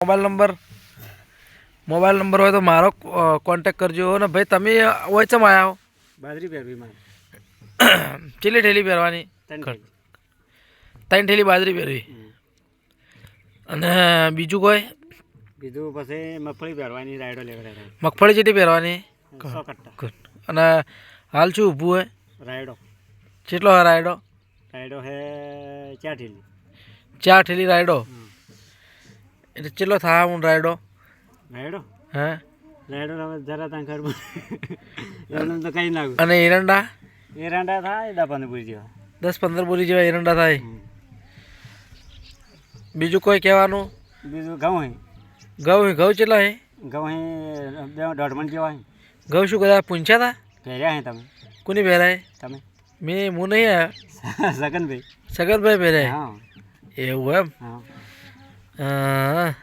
Mobile number? Mobile number હોય તો મારો કોન્ટેક કરજો. અને ભાઈ તમે હોય ચમ આવ્યા બાજરી પહેરવી મારે ચીલી ઠેલી પહેરવાની? ત્રણ ઠેલી. બાજરી પહેરવી. અને બીજું કોઈ? બીજું પછી મગફળી પહેરવાની રાયડો લેવડાય મગફળી ચીટી પહેરવાની. અને હાલ શું ઊભું હોય? રાયડો. કેટલો હોય રાયડો? રાયડો હે ચાર ઠેલી. ચાર ઠેલી રાયડો. એટલે ચેલો થાય હું રાયડો? રાયડો? હે? રાયડો હવે જરા ત્યાં ઘર એમને તો કઈ નાખું અને એરંડા? એરંડા રાંડા થાય દાપાને પૂરી જેવા. દસ પંદર બોરી જેવા એરંડા થાય. બીજું કોઈ કહેવાનું? બીજું ઘઉં હે. ઘઉં ઘઉં ચેલા હે? ઘઉં હે બે દોઢ મણ જેવા હે. ઘઉં શું કદાચ પૂંછ્યા હતા પહેર્યા હે તમે? કોની પહેરાય? તમે? મેં હું નહીં આવ્યા. સગનભાઈ. સગનભાઈ પહેરાય? હા. એવું એમ? હા. હા